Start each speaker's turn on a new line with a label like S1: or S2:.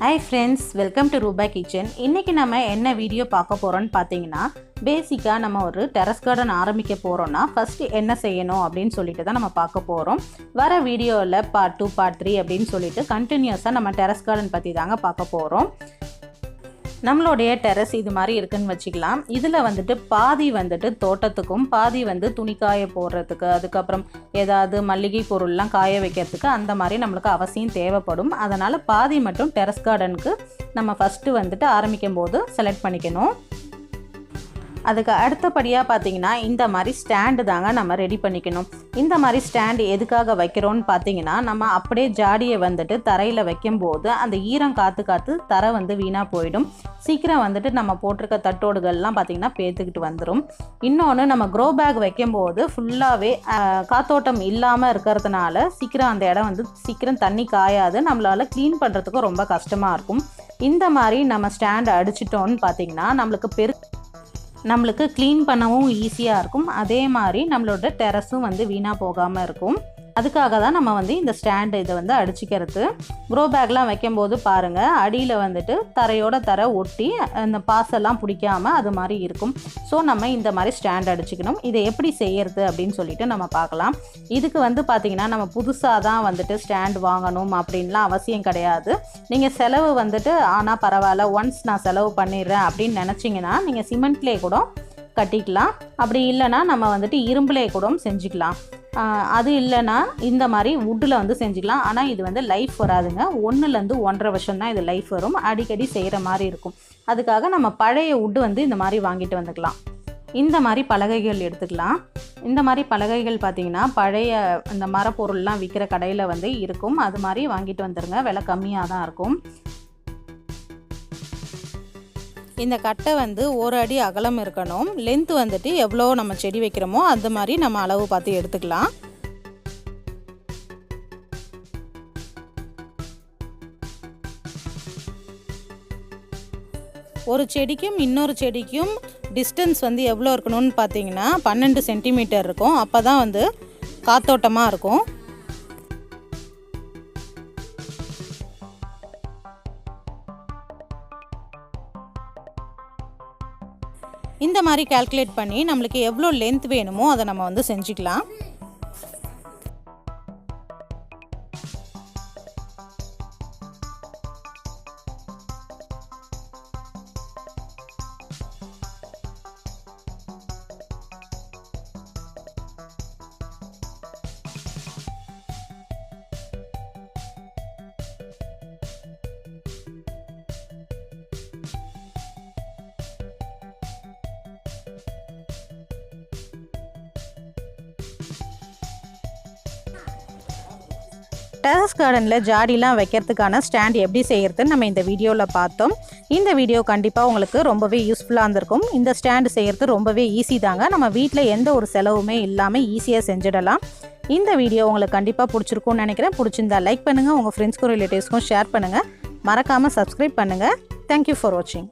S1: Hi friends welcome to Roopa kitchen இன்றைக்கி நம்ம என்ன வீடியோ பார்க்க போகிறோன்னு பார்த்தீங்கன்னா பேசிக்காக நம்ம ஒரு டெரஸ் கார்டன் ஆரம்பிக்க போகிறோன்னா ஃபஸ்ட்டு என்ன செய்யணும் அப்படின்னு சொல்லிட்டு தான் நம்ம பார்க்க போகிறோம் வர வீடியோவில் பார்ட் டூ பார்ட் த்ரீ அப்படின்னு சொல்லிட்டு கண்டினியூஸாக நம்ம டெரஸ் கார்டன் பற்றி தாங்க பார்க்க போகிறோம் நம்மளுடைய டெரஸ் இது மாதிரி இருக்குன்னு வச்சுக்கலாம். இதில் வந்துட்டு பாதி வந்துட்டு தோட்டத்துக்கும் பாதி வந்து துணிக்காய போடுறதுக்கு அதுக்கப்புறம் ஏதாவது மல்லிகை பொருள்லாம் காய வைக்கிறதுக்கு அந்த மாதிரி நம்மளுக்கு அவசியம் தேவைப்படும். அதனால் பாதி மட்டும் டெரஸ் கார்டனுக்கு நம்ம ஃபஸ்ட்டு வந்துட்டு ஆரம்பிக்கும் போது செலக்ட் பண்ணிக்கணும். அதுக்கு அடுத்தபடியாக பார்த்தீங்கன்னா இந்த மாதிரி ஸ்டாண்டு தாங்க நம்ம ரெடி பண்ணிக்கணும். இந்த மாதிரி ஸ்டாண்டு எதுக்காக வைக்கிறோன்னு பார்த்தீங்கன்னா நம்ம அப்படியே ஜாடியை வந்துட்டு தரையில் வைக்கும்போது அந்த ஈரம் காற்று காற்று தரை வந்து வீணாக போயிடும். சீக்கிரம் வந்துட்டு நம்ம போட்டிருக்க தட்டோடுகள்லாம் பார்த்திங்கன்னா பேத்துக்கிட்டு வந்துடும் இன்னொன்று நம்ம க்ரோ பேக் வைக்கும்போது ஃபுல்லாகவே காத்தோட்டம் இல்லாமல் இருக்கிறதுனால சீக்கிரம் அந்த இடம் வந்து சீக்கிரம் தண்ணி காயாது. நம்மளால் க்ளீன் பண்ணுறதுக்கும் ரொம்ப கஷ்டமாக இருக்கும். இந்த மாதிரி நம்ம ஸ்டாண்ட் அடிச்சிட்டோன்னு பார்த்தீங்கன்னா நம்மளுக்கு பெரு நம்மளுக்கு க்ளீன் பண்ணவும் ஈஸியாக இருக்கும். அதே மாதிரி நம்மளோட டெரஸும் வந்து வீணாக போகாமல் இருக்கும். அதுக்காக தான் நம்ம வந்து இந்த ஸ்டாண்டு இதை வந்து அடிச்சுக்கிறது. க்ரோ பேக்லாம் வைக்கும்போது பாருங்கள் அடியில் வந்துட்டு தரையோட தரை ஒட்டி அந்த பாசெல்லாம் பிடிக்காம அது மாதிரி இருக்கும். ஸோ நம்ம இந்த மாதிரி ஸ்டாண்ட் அடிச்சுக்கணும். இதை எப்படி செய்யறது அப்படின்னு சொல்லிட்டு நம்ம பார்க்கலாம். இதுக்கு வந்து பார்த்திங்கன்னா நம்ம புதுசாக தான் வந்துட்டு ஸ்டாண்ட் வாங்கணும் அப்படின்லாம் அவசியம் கிடையாது. நீங்கள் செலவு வந்துட்டு ஆனால் பரவாயில்ல ஒன்ஸ் நான் செலவு பண்ணிடுறேன் அப்படின்னு நினச்சிங்கன்னா நீங்கள் சிமெண்ட்லேயே கூட கட்டிக்கலாம். அப்படி இல்லைன்னா நம்ம வந்துட்டு இரும்புலே கூட செஞ்சுக்கலாம். அது இல்லைன்னா இந்த மாதிரி வுட்டில் வந்து செஞ்சுக்கலாம். ஆனால் இது வந்து லைஃப் வராதுங்க. ஒன்றுலேருந்து ஒன்றரை வருஷம் தான் இது லைஃப் வரும். அடிக்கடி செய்கிற மாதிரி இருக்கும். அதுக்காக நம்ம பழைய வுட்டு வந்து இந்த மாதிரி வாங்கிட்டு வந்துக்கலாம். இந்த மாதிரி பலகைகள் எடுத்துக்கலாம். இந்த மாதிரி பலகைகள் பார்த்திங்கன்னா பழைய இந்த மரப்பொருள்லாம் விற்கிற கடையில் வந்து இருக்கும். அது மாதிரி வாங்கிட்டு வந்துடுங்க விலை கம்மியாக தான் இருக்கும். இந்த கட்டை வந்து ஒரு அடி அகலம் இருக்கணும். லென்த் வந்துட்டு எவ்வளோ நம்ம செடி வைக்கிறோமோ அந்த மாதிரி நம்ம அளவு பார்த்து எடுத்துக்கலாம். ஒரு செடிக்கும் இன்னொரு செடிக்கும் டிஸ்டன்ஸ் வந்து எவ்வளோ இருக்கணும்னு பார்த்தீங்கன்னா பன்னெண்டு சென்டிமீட்டர் இருக்கும். அப்போ தான் வந்து காத்தோட்டமாக இருக்கும். இந்த மாதிரி கால்குலேட் பண்ணி நம்மளுக்கு எவ்வளோ லென்த் வேணுமோ அதை நம்ம வந்து செஞ்சுக்கலாம். டெரஸ் கார்டனில் ஜாடிலாம் வைக்கிறதுக்கான ஸ்டாண்ட் எப்படி செய்கிறதுன்னு நம்ம இந்த வீடியோவில் பார்த்தோம். இந்த வீடியோ கண்டிப்பாக உங்களுக்கு ரொம்பவே யூஸ்ஃபுல்லாக இருந்திருக்கும். இந்த ஸ்டாண்டு செய்கிறது ரொம்பவே ஈஸி தாங்க. நம்ம வீட்டில் எந்த ஒரு செலவுமே இல்லாமல் ஈஸியாக செஞ்சிடலாம். இந்த வீடியோ உங்களுக்கு கண்டிப்பாக பிடிச்சிருக்கும்னு நினைக்கிறேன். பிடிச்சிருந்தா லைக் பண்ணுங்கள் உங்கள் ஃப்ரெண்ட்ஸ்க்கும் ரிலேட்டிவ்ஸ்க்கும் ஷேர் பண்ணுங்கள் மறக்காமல் சப்ஸ்கிரைப் பண்ணுங்கள் தேங்க்யூ ஃபார் வாட்சிங்